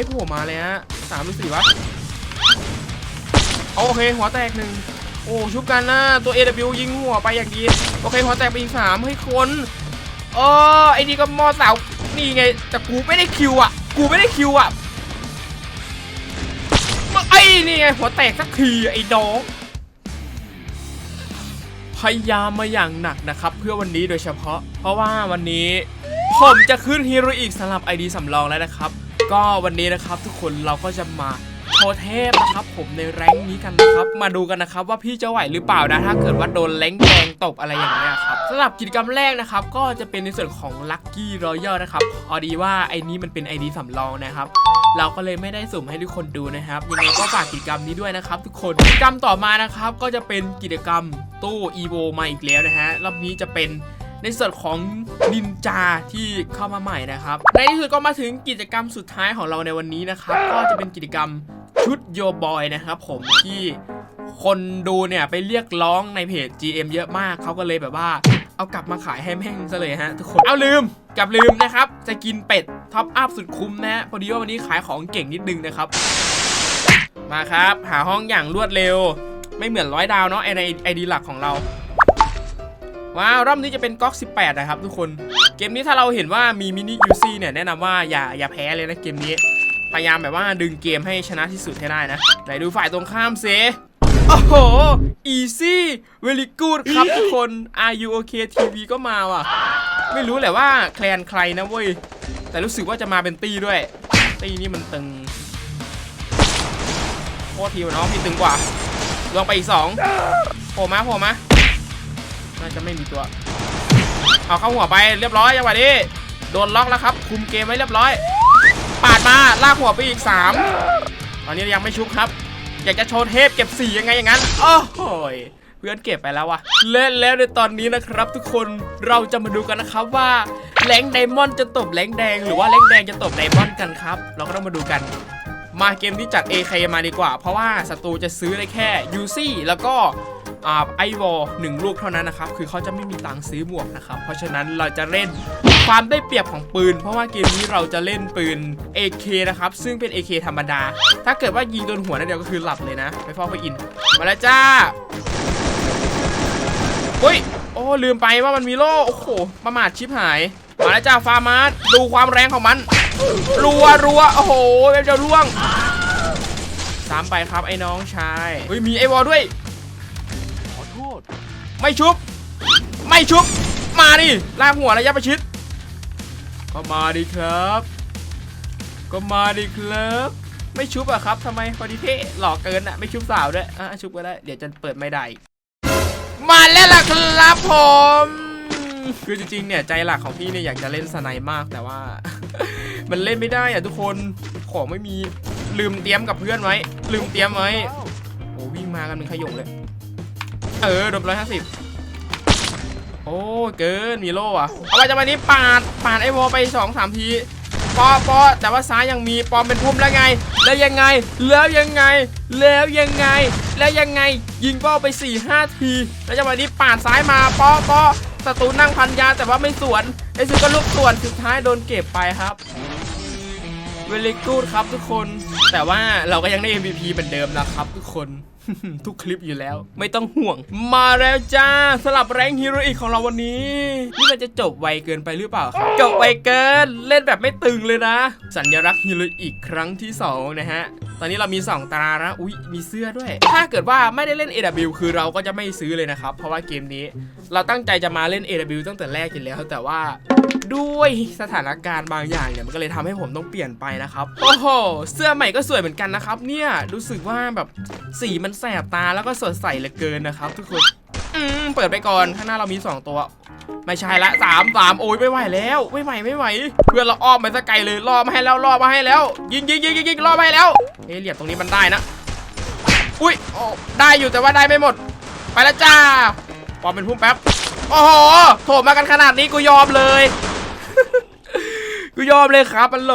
ไม่โผล่มาเลยฮะสามหรือสี่วะโอเคหัวแตกหนึ่งโอ้ชุบกันนะตัว AW ยิงหัวไปอย่างดีโอเคหัวแตกไปอีกสามเฮ้คนเออไอ้นี่ก็มอเสานี่ไงแต่กูไม่ได้คิวอะ กูไม่ได้คิวอะไอ้นี่ไงหัวแตกสักทีไอ้ดองพยายามมาอย่างหนักนะครับ เพื่อวันนี้โดยเฉพาะ เพราะว่าวันนี้ผมจะขึ้นฮีโร่อีกสำหรับ ID สำรองแล้วนะครับ ก็วันนี้นะครับทุกคนเราก็จะมาโชว์เทพนะครับ ผมในแรงนี้กันนะครับ มาดูกันนะครับว่าพี่จะไหวหรือเปล่านะ ถ้าเกิดว่าโดนแรงแดงตบอะไรอย่างเงี้ยครับสำหรับกิจกรรมแรกนะครับ ก็จะเป็นในส่วนของ Lucky Royal นะครับพอดีว่าไอ้นี้มันเป็น ID สำรองนะครับเราก็เลยไม่ได้สุ่มให้ทุกคนดูนะครับยังไงก็ฝากกิจกรรมนี้ด้วยนะครับ ทุกคนกิจกรรมต่อมานะครับ ก็จะเป็นกิจกรรมตู้ EVO มาอีกแล้วนะฮะรอบนี้จะเป็น ในส่วนของนินจาที่เข้ามาใหม่นะครับในที่สุดก็มาถึงกิจกรรมสุดท้ายของเราในวันนี้นะครับ ก็จะเป็นกิจกรรมชุดโยบอยนะครับ ผมที่คนดูเนี่ยไปเรียกร้องในเพจ GM เยอะมากเขาก็เลยแบบว่า เอากลับมาขายให้แม่งซะเลยฮะทุกคน เอาลืมกลับลืมนะครับ จะกินเป็ดท็อปอัพสุดคุ้มนะฮะพอดีว่าวันนี้ขายของเก่งนิดนึงนะครับ มาครับ หาห้องอย่างรวดเร็ว ไม่เหมือนร้อยดาวเนาะไอในไอดีหลักของเรา ว้าว รอบนี้จะเป็นก๊อก 18 นะครับทุกคน เกมนี้ถ้าเราเห็นว่ามีมินิยูซี่เนี่ยแนะนำว่าอย่าอย่าแพ้เลยนะเกมนี้ พยายามแบบว่าดึงเกมให้ชนะที่สุดให้ได้นะ ไหนดูฝ่ายตรงข้ามเซโอ้โห easy very good ครับทุกคน Are you okay TV ก็มาว่ะ ไม่รู้แหละว่าแคลนใครนะเว้ย แต่รู้สึกว่าจะมาเป็นตีด้วย ตีนี่มันตึงโคตรทีวะน้องพี่ตึงกว่าลงไปอีกสองโผล่มาโผล่มา น่าจะไม่มีตัว เอาเข้าหัวไปเรียบร้อยจังหวะนี้โดนล็อกแล้วครับ คุมเกมไว้เรียบร้อย ปาดมาลากหัวไปอีก 3 ตอนนี้ยังไม่ชุบครับ อยากจะโชว์เทพเก็บสียังไงอย่างนั้น โอ้โหยเพื่อนเก็บไปแล้ววะเล่นแล้วในตอนนี้นะครับ ทุกคนเราจะมาดูกันนะครับว่าแหลงไดมอนด์จะตบแหลงแดง หรือว่าแหลงแดงจะตบไดมอนด์กันครับ เราก็ต้องมาดูกัน มาเกมที่จัด AK มาดีกว่า เพราะว่าศัตรูจะซื้อได้แค่ยูซี่แล้วก็ ไอวอลหนึ่งลูกเท่านั้นนะครับ คือเขาจะไม่มีตังค์ซื้อหมวกนะครับ เพราะฉะนั้นเราจะเล่นความได้เปรียบของปืน เพราะว่าเกมนี้เราจะเล่นปืน AK นะครับ ซึ่งเป็น AK ธรรมดา ถ้าเกิดว่ายิงโดนหัวนั่นเดียวก็คือหลับเลยนะ ไปฟอกไปอิน มาแล้วจ้าอุ้ย โอ้ ลืมไปว่ามันมีโล่ โอ้โห ประมาทชิบหาย มาแล้วจ้าฟาร์มาสดูความแรงของมัน รัวรัวโอ้โหเว็บจะร่วงสามไปครับไอ้น้องชายเฮ้ยมีไอวอลด้วย ไม่ชุบ ไม่ชุบ มาดิลากหัวระยะประชิด ก็มาดิครับ ก็มาดิครับ ไม่ชุบอะครับทำไมพอดีเท่หลอกเกินอะไม่ชุบสาวด้วยอะชุบก็ได้ เดี๋ยวจะเปิดไม่ได้ มาแล้วล่ะครับผม คือจริงๆเนี่ยใจหลักของพี่เนี่ยอยากจะเล่นสไนมากแต่ว่า มันเล่นไม่ได้อะทุกคน ของไม่มี ลืมเตรียมกับเพื่อนไว้ ลืมเตรียมไว้ โอ้วิ่งมากันเป็นขยงเลย เออโดนร้อยห้าสิบโอ้เกินมีโล่อะเอาไปจะมานี้ปาดปาดไอวอลไปสองสามทีปอปอแต่ว่าซ้ายยังมีปอมเป็นพุ่มแล้วไง แล้วยังไง แล้วยังไง แล้วยังไง แล้วยังไง ยิงเป้าไป4ี่ห้าที แล้วจังหวะนี้ปาดซ้ายมาปอปอศัตรูนั่งพันยาแต่ว่าไม่สวนไอ้สุดก็ลุกสวนสุดท้ายโดนเก็บไปครับเวลิกูดครับทุกคน แต่ว่าเราก็ยังได้ MVP เหมือนเดิมนะครับทุกคน ทุกคลิปอยู่แล้ว ไม่ต้องห่วง มาแล้วจ้าสลับแรงฮีโร่อีกของเราวันนี้ นี่มันจะจบไวเกินไปหรือเปล่าครับจบไวเกินเล่นแบบไม่ตึงเลยนะ สัญลักษณ์ฮีโร่อีกครั้งที่สองนะฮะตอนนี้เรามี 2 ตรานะอุ๊ยมีเสื้อด้วย ถ้าเกิดว่าไม่ได้เล่น AW คือเราก็จะไม่ซื้อเลยนะครับ เพราะว่าเกมนี้ เราตั้งใจจะมาเล่น AW ตั้งแต่แรกอยู่แล้วแต่ว่า ด้วยสถานการณ์บางอย่างเนี่ยมันก็เลยทำให้ผมต้องเปลี่ยนไปนะครับโอ้โหเสื้อใหม่ก็สวยเหมือนกันนะครับ เนี่ยรู้สึกว่าแบบสีมันแสบตาแล้วก็สดใสเหลือเกินนะครับ ทุกคนอืมเปิดไปก่อนข้างหน้าเรามี 2 ตัว ไม่ใช่ละสามสามโอ้ยไม่ไหวแล้วไม่ไหวไม่ไหว เพื่อนเราอ้อมไปสะไกลเลยล่อมาให้แล้วล่อมาให้แล้ว ยิงยิงยิงยิงยิงล่อมาให้แล้วเอ๊ะเหลี่ยมตรงนี้มันได้นะอุ้ยโอ้ได้อยู่แต่ว่าได้ไม่หมด ไปแล้วจ้าปอมเป็นพุ่มแป๊บโอ้โหโถมากันขนาดนี้กูยอมเลย กูยอมเลยครับอันโหล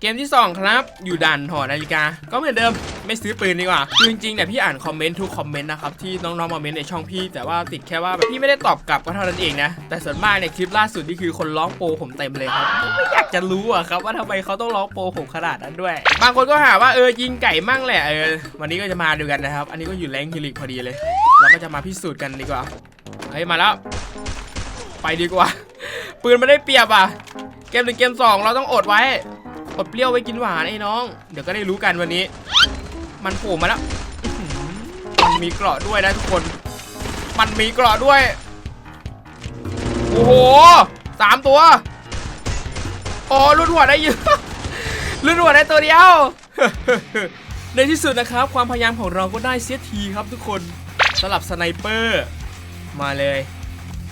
เกมที่ 2 ครับ อยู่ด่านหอนาฬิกา ก็เหมือนเดิมไม่ซื้อปืนดีกว่าคือจริงๆเนี่ยพี่อ่านคอมเมนต์ทุกคอมเมนต์นะครับที่น้องๆมาเมนต์ในช่องพี่ แต่ว่าติดแค่ว่าแบบพี่ไม่ได้ตอบกลับก็เท่านั้นเองนะแต่ส่วนมากเนี่ยคลิปล่าสุดนี่คือคนร้องโปผมเต็มเลยครับไม่อยากจะรู้อะครับว่าทำไมเขาต้องร้องโปผมขนาดนั้นด้วย บางคนก็หาว่าเออยิงไก่มั่งแหละเออวันนี้ก็จะมาดูกันนะครับ อันนี้ก็อยู่แรงฮิลิกพอดีเลยเราก็จะมาพิสูจน์กันดีกว่าเฮ้ยมาแล้ว ไปดีกว่า ปืนไม่ได้เปรียบอะ เกมหนึ่งเกมสองเราต้องอดไว้ อดเปรี้ยวไว้กินหวานไอ้น้อง เดี๋ยวก็ได้รู้กันวันนี้ มันโผล่มาแล้วมันมีเกราะด้วยนะทุกคน มันมีเกราะด้วย โอ้โหสามตัวโอ้รุ่นหัวได้เยอะรุ่นหัวได้ตัวเดียว ในที่สุดนะครับ ความพยายามของเราก็ได้เสียทีครับทุกคนสลับสไนเปอร์ มาเลย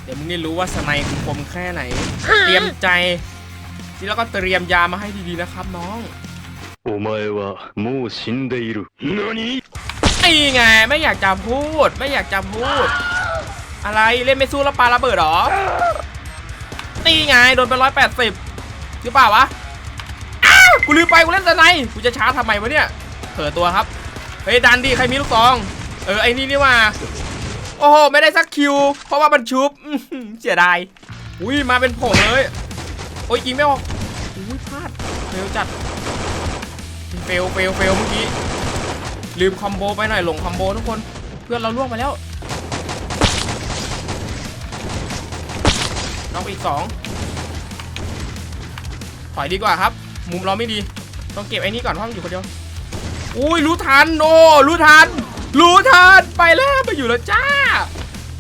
เดี๋ยวมึงได้รู้ว่าสไนของผมแค่ไหน เตรียมใจ ที่แล้วก็เตรียมยามาให้ดีๆนะครับน้อง お前はもう死んでいる。何 นี่ไงไม่อยากจะพูด ไม่อยากจะพูด อะไรเล่นไม่สู้แล้วปาระเบิดเหรอนี่ไงโดนไปร้อยแปดสิบหรือเปล่าวะอ้าวกูลืมไปกูเล่นสไนด์กูจะช้าทำไมวะเนี่ยเผลอตัวครับเฮ้ยดันดีใครมีลูกซอง เออไอ้นี่นี่ว่า โอ้โหไม่ได้สักคิว เพราะว่ามันชุบอื้อหือเสียดายอุ้ยมาเป็นผงเลย โอ้ยยิงไม่ออกอุ้ยพลาดเฟลจัดเฟลเฟลเฟลเมื่อกี้ลืมคอมโบไปหน่อยหลงคอมโบทุกคนเพื่อนเราล่วงไปแล้วน้องอีกสองถอยดีกว่าครับ มุมเราไม่ดี ต้องเก็บไอ้นี่ก่อนเพราะมันอยู่คนเดียวอุ้ยรู้ทันโอ้รู้ทัน รู้ทันไปแล้วไปอยู่แล้วจ้า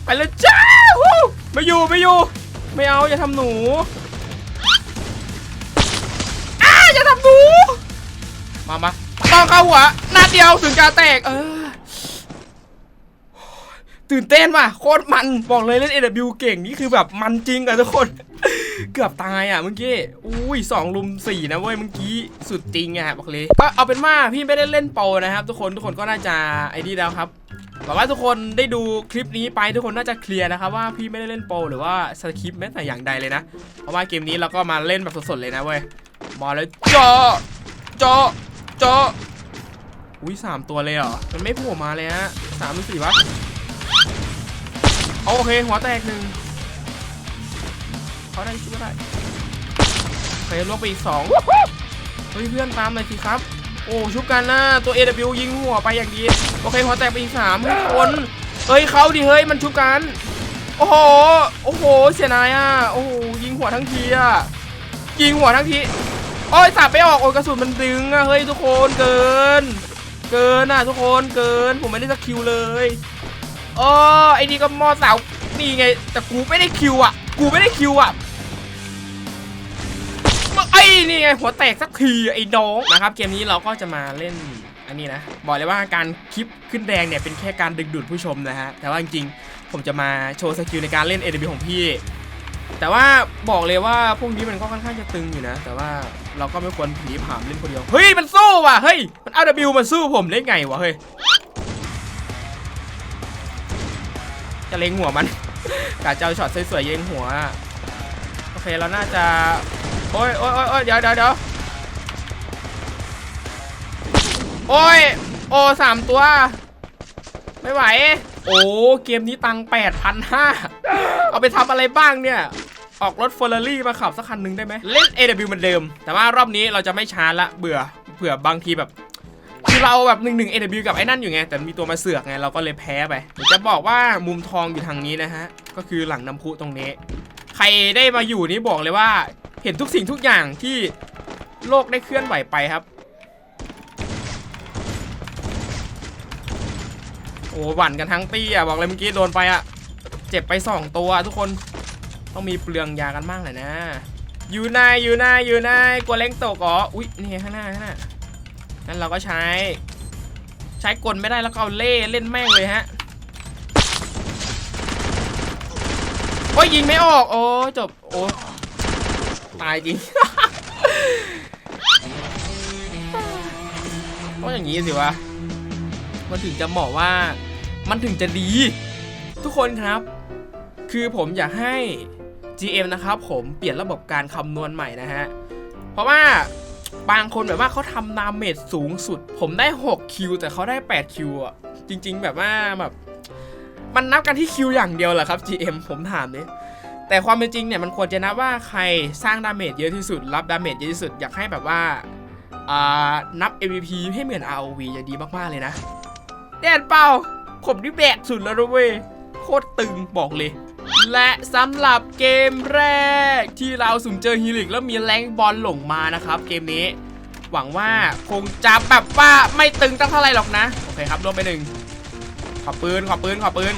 ไปแล้วจ้าไม่อยู่ไม่อยู่ ไม่เอาอย่าทำหนู อย่าทำหนูมามาต้องเข้าหัวนัดเดียวถึงจะแตกเออตื่นเต้นว่ะโคตรมันบอกเลยเล่น AW เก่งนี่คือแบบมันจริงอะทุกคน เกือบตายอะเมื่อกี้อุ้ยสองลุมสี่นะเว้ยเมื่อกี้สุดจริงอะบอกเลยก็เอาเป็นว่าพี่ไม่ได้เล่นโปรนะครับ ทุกคนทุกคนก็น่าจะไอ้นี่แล้วครับหวังว่าทุกคนได้ดูคลิปนี้ไปทุกคนน่าจะเคลียร์นะครับว่าพี่ไม่ได้เล่นโปรหรือว่าสคริปต์แม้แต่อย่างใดเลยนะเพราะว่าเกมนี้เราก็มาเล่นแบบสดๆเลยนะเว้ย มาเลยจอจอจออุ้ยสามตัวเลยเหรอ มันไม่โผล่มาเลยฮะสามหรือสี่วะโอเค หัวแตกหนึ่งเขาได้ช่วยได้ไปลงไปอีกสองเฮ้ยเพื่อนตามหน่อยสิครับ โอ้ชุบกันนะตัว AW ยิงหัวไปอย่างดี โอเค หัวแตกไปอีกสามคนเฮ้ยเขาดิเฮ้ยมันชุบกัน โอ้โห โอ้โห เสียนายอะ โอ้โหยิงหัวทั้งทีอะ ยิงหัวทั้งที โอ้ยสับไปออกโอ้ยกระสุนมันดึงอะเฮ้ยทุกคนเกิน เกินอะทุกคนเกิน ผมไม่ได้สักคิวเลยโอ้ไอ้นี่ก็มอเสานี่ไง แต่กูไม่ได้คิวอะกูไม่ได้คิวอะไอ้นี่ไงหัวแตกสักทีไอ้น้องนะครับ เกมนี้เราก็จะมาเล่นอันนี้นะบอกเลยว่าการคลิปขึ้นแดงเนี่ยเป็นแค่การดึงดูดผู้ชมนะฮะแต่ว่าจริงๆผมจะมาโชว์สกิลในการเล่น AW ของพี่ แต่ว่าบอกเลยว่าพวกนี้มันก็ค่อนข้างจะตึงอยู่นะ แต่ว่า เราก็ไม่ควรผีผามเล่นคนเดียว เฮ้ย มันสู้ว่ะ เฮ้ย มันเอา W มาสู้ผมได้ไงวะ เฮ้ย จะเล็งหัวมันกาจะเอาช็อตสวยๆเล็งหัว โอเค เราน่าจะโอ้ยโอ้ยโอ้ยโอ้ยเดี๋ยวเดี๋ยวเดี๋ยวโอ้ย โอ้สามตัว ไม่ไหว โอ้ เกมนี้ตังแปดพันห้า เอาไปทำอะไรบ้างเนี่ย ออกรถเฟอร์รารี่มาขับสักคันหนึ่งได้ไหมเล่น AW เหมือนเดิม แต่ว่ารอบนี้เราจะไม่ช้าละเบื่อเผื่อบางทีแบบคือเราแบบหนึ่งหนึ่ง AW กับไอ้นั่นอยู่ไง แต่มีตัวมาเสือกไงเราก็เลยแพ้ไปจะบอกว่ามุมทองอยู่ทางนี้นะฮะ ก็คือหลังน้ำพุตรงนี้ ใครได้มาอยู่นี่บอกเลยว่า เห็นทุกสิ่งทุกอย่างที่โลกได้เคลื่อนไหวไปครับ โอ้หวั่นกันทั้งตี้อะบอกเลยเมื่อกี้โดนไปอะ เจ็บไปสองตัวทุกคน ต้องมีเปลืองยากันบ้างแหน่อยนะ อยู่นายอยู่นายอยู่นายกลัวเล้งตกอ๋ออุ๊ยนี่ข้างหน้าข้างหน้างั้นเราก็ใช้ ใช้กลไม่ได้แล้วก็เอาเล่เล่นแม่งเลยฮะโอ้ยยิงไม่ออกโอ้จบโอ้ตายจริงต้องอย่างนี้สิวะมันถึงจะเหมาะว่ามันถึงจะดี ทุกคนครับ คือผมอยากให้ GM นะครับผมเปลี่ยนระบบการคำนวณใหม่นะฮะ เพราะว่าบางคนแบบว่าเขาทำดาเมจสูงสุด ผมได้ 6 คิว แต่เขาได้ 8 คิวอะ จริง ๆ แบบว่าแบบมันนับกันที่คิวอย่างเดียวเหรอครับ GM ผมถามเนี่ยแต่ความเป็นจริงเนี่ยมันควรจะนับว่าใครสร้างดาเมจเยอะที่สุด รับดาเมจเยอะที่สุด อยากให้แบบว่าอ่านับ MVP ให้เหมือน ROV จะดีมากๆเลยนะ แดนเป่าผมนี่แบกสุดแล้วนะเว้ยโคตรตึงบอกเลย และสำหรับเกมแรก ที่เราสุ่มเจอฮีลิกแล้วมีแรงบอลหลงมานะครับเกมนี้ หวังว่าคงจะแบบว่าไม่ตึงตั้งเท่าไหร่หรอกนะ โอเคครับลงไปหนึ่งขอปืนขอปืนขอปืน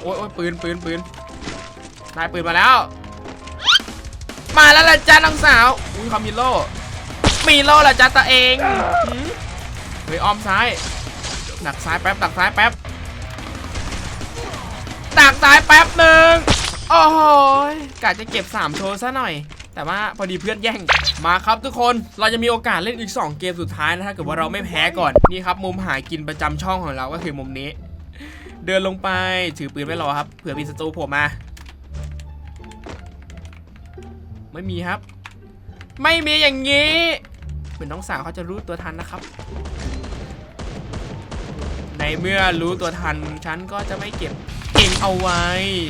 โอ้ยโอ้ยปืนปืนปืนได้ปืนมาแล้ว มาแล้วล่ะจ้าน้องสาวอุ้ยเขามีโล่มีโล่ละจ้าตัวเองเฮ้ยอ้อมซ้ายดักซ้ายแป๊บดักซ้ายแป๊บ ดักซ้ายแป๊บหนึ่งโอ้โหยกะจะเก็บ 3 โชว์ซะหน่อย แต่ว่าพอดีเพื่อนแย่ง มาครับทุกคน เราจะมีโอกาสเล่นอีก 2 เกมสุดท้ายนะถ้าเกิดว่าเราไม่แพ้ก่อน นี่ครับมุมหากินประจำช่องของเราก็คือมุมนี้ เดินลงไปถือปืนไว้รอครับ เผื่อมีศัตรูโผล่มา ไม่มีครับ ไม่มีอย่างนี้ เหมือนน้องสาวเขาจะรู้ตัวทันนะครับในเมื่อรู้ตัวทันฉันก็จะไม่เก็บ เอาไว้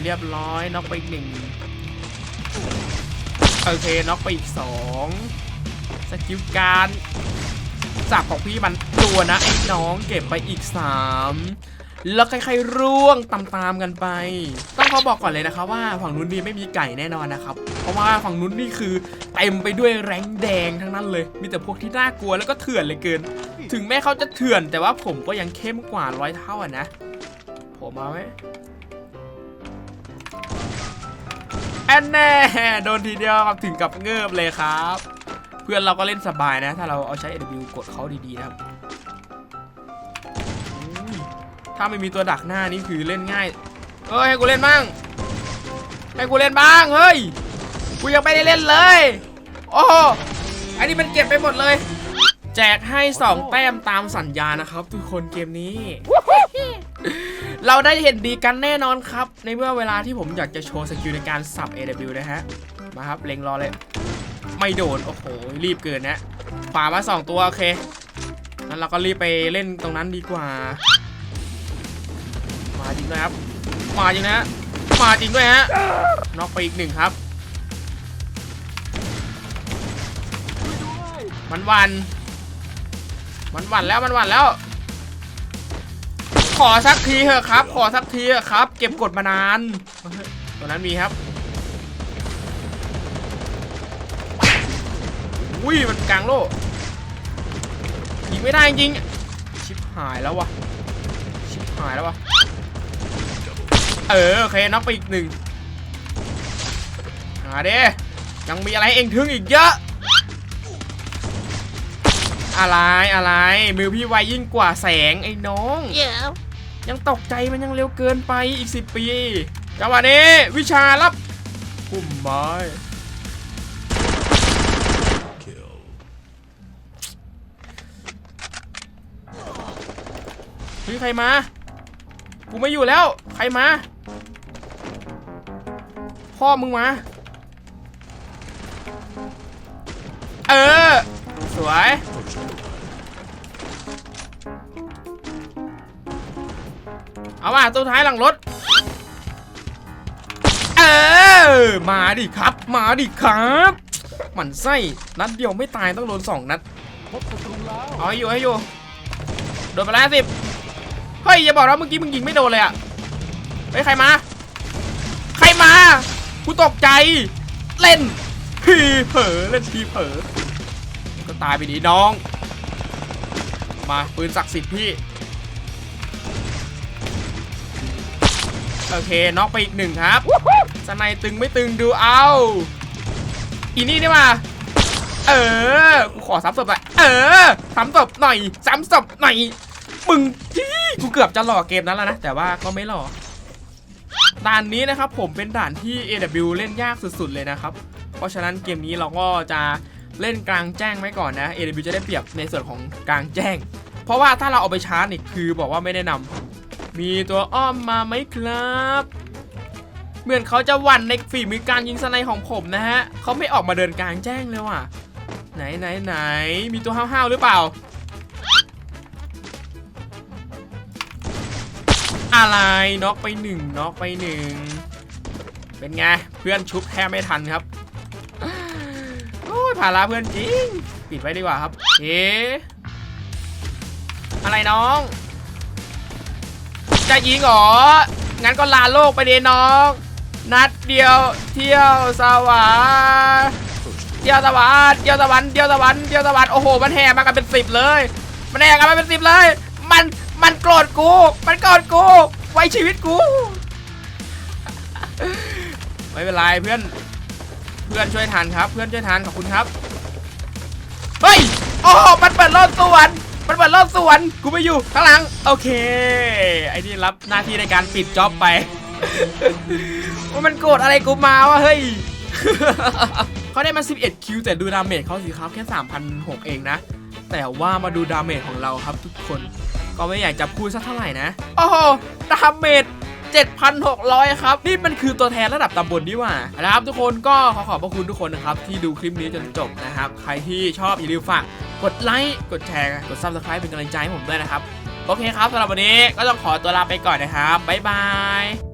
เรียบร้อยน็อกไปอีกหนึ่งโอเคน็อกไปอีกสองสกิลการสับของพี่มันตัวนะไอ้น้องเก็บไปอีกสามแล้วค่อยๆร่วงตามๆกันไป ต้องขอบอกก่อนเลยนะครับว่าฝั่งนู้นนี่ไม่มีไก่แน่นอนนะครับ เพราะว่าฝั่งนู้นนี่คือเต็มไปด้วยแรงแดงทั้งนั้นเลย มีแต่พวกที่น่ากลัวแล้วก็เถื่อนเหลยเกิน ถึงแม้เขาจะเถื่อนแต่ว่าผมก็ยังเข้มกว่าร้อยเท่าอะนะ ผมมาไหม แอนแน่โดนทีเดียวครับถึงกับเงิบเลยครับ เพื่อนเราก็เล่นสบายนะ ถ้าเราเอาใช้ AW กดเขาดีๆนะครับถ้าไม่มีตัวดักหน้านี่คือเล่นง่ายเอ้ยให้กูเล่นบ้าง ให้กูเล่นบ้างเฮ้ยกูยังไม่ได้เล่นเลย โอ้โหอันนี้มันเก็บไปหมดเลย แจกให้ 2 แต้มตามสัญญานะครับ ทุกคนเกมนี้ เราได้เห็นดีกันแน่นอนครับ ในเมื่อเวลาที่ผมอยากจะโชว์สกิลในการสับ AW นะฮะ มาครับ เล็งรอเลย ไม่โดน โอ้โห รีบเกินนะป่ามา 2 ตัว โอเค งั้นเราก็รีบไปเล่นตรงนั้นดีกว่า มาจริงด้วยครับ มาจริงนะฮะมาจริงด้วยฮะน็อกไปอีกหนึ่งครับ มันวัน มันวันแล้ว มันวันแล้ว ขอสักทีเถอะครับ ขอสักทีเถอะครับ เก็บกดมานานตัวนั้นมีครับ อุ้ยมันกลางโล่ยิงไม่ได้จริง ชิบหายแล้ววะ ชิบหายแล้ววะ เออโอเคน็อกไปอีกหนึ่งหาเด้ยังมีอะไรเองถึงอีกเยอะ อะไรอะไร มือพี่ไวยิ่งกว่าแสงไอ้น้อง Yeah. ยังตกใจมันยังเร็วเกินไปอีกสิปีจังหวะนี้วิชารับพุ่มไม้ใครมา กูไม่อยู่แล้ว ใครมา พ่อมึงมา เออ สวย เอาว่าตัวท้ายหลังรถ เออ มาดิครับ มาดิครับหมันไส้นัดเดียวไม่ตายต้องโดนสองนัดเอาอยู่ให้อยู่โดนไปแล้วสิบเฮ้ยอย่าบอกนะเมื่อกี้มึงยิงไม่โดนเลยอะเฮ้ยใครมา ใครมากูตกใจ เล่นพีเผลอเล่นพีเผลอก็ตายไปดีน้อง มาปืนศักดิ์สิทธิ์พี่ โอเคน็อกไปอีกหนึ่งครับสไนตึงไม่ตึงดูเอาอีนี่ได้มาเออ กูขอซ้ำศพหน่อย เออซ้ำศพหน่อยซ้ำศพหน่อย มึงจี้กูเกือบจะหล่อเกมนั้นแล้วนะ แต่ว่าก็ไม่หล่อ ด่านนี้นะครับผมเป็นด่านที่ AW เล่นยากสุดๆเลยนะครับ เพราะฉะนั้นเกมนี้เราก็จะเล่นกลางแจ้งไว้ก่อนนะ AW จะได้เปรียบในส่วนของกลางแจ้ง เพราะว่าถ้าเราเอาไปชาร์จนี่คือบอกว่าไม่แนะนำ มีตัวอ้อมมาไหมครับ เหมือนเขาจะหวั่นในฝีมือการยิงสไนของผมนะฮะเขาไม่ออกมาเดินกลางแจ้งเลยว่ะ ไหนไหนไหนมีตัวห้าวๆหรือเปล่า อะไรน็อกไปหนึ่งน็อกไปหนึ่งเป็นไงเพื่อนชุบแทบไม่ทันครับโอ้ยภาระเพื่อนจริง ปิดไว้ดีกว่าครับเอ๊อะไรน้อง จะยิงเหรอ งั้นก็ลาโลกไปเดน้อง นัดเดียวเที่ยวสวรรค์เที่ยวสวรรค์เที่ยวสวรรค์เที่ยวสวรรค์เที่ยวสวรรค์โอ้โห มันแห่มากันเป็นสิบเลย มันแห่กันมาเป็นสิบเลย มัน มันโกรธกู มันโกรธกู ไว้ชีวิตกู ไม่เป็นไรเพื่อน เพื่อนช่วยทันครับ เพื่อนช่วยทันขอบคุณครับ เฮ้ย โอ้โห มันเปิดรอบสวน มันเปิดรอบสวนกูไม่อยู่ข้างหลังโอเค ไอ้นี่รับหน้าที่ในการปิดจ็อบไปว่ามันโกรธอะไรกูมาวะเฮ้ยเขาได้มา 11 คิวแต่ดูดาเมจเขาสิครับแค่ 3,006 เองนะ แต่ว่ามาดูดาเมจของเราครับทุกคน ก็ไม่อยากจะพูดสักเท่าไหร่นะ โอ้โห ดาเมจ 7,600 ครับ นี่มันคือตัวแทนระดับตำบลนี่หว่านะครับทุกคนก็ขอขอบพระคุณทุกคนนะครับ ที่ดูคลิปนี้จนจบนะครับ ใครที่ชอบอย่าลืมฝากกดไลค์กดแชร์กด subscribe เป็นกำลังใจให้ผมด้วยนะครับ โอเคครับสำหรับวันนี้ก็ต้องขอตัวลาไปก่อนนะครับบ๊ายบาย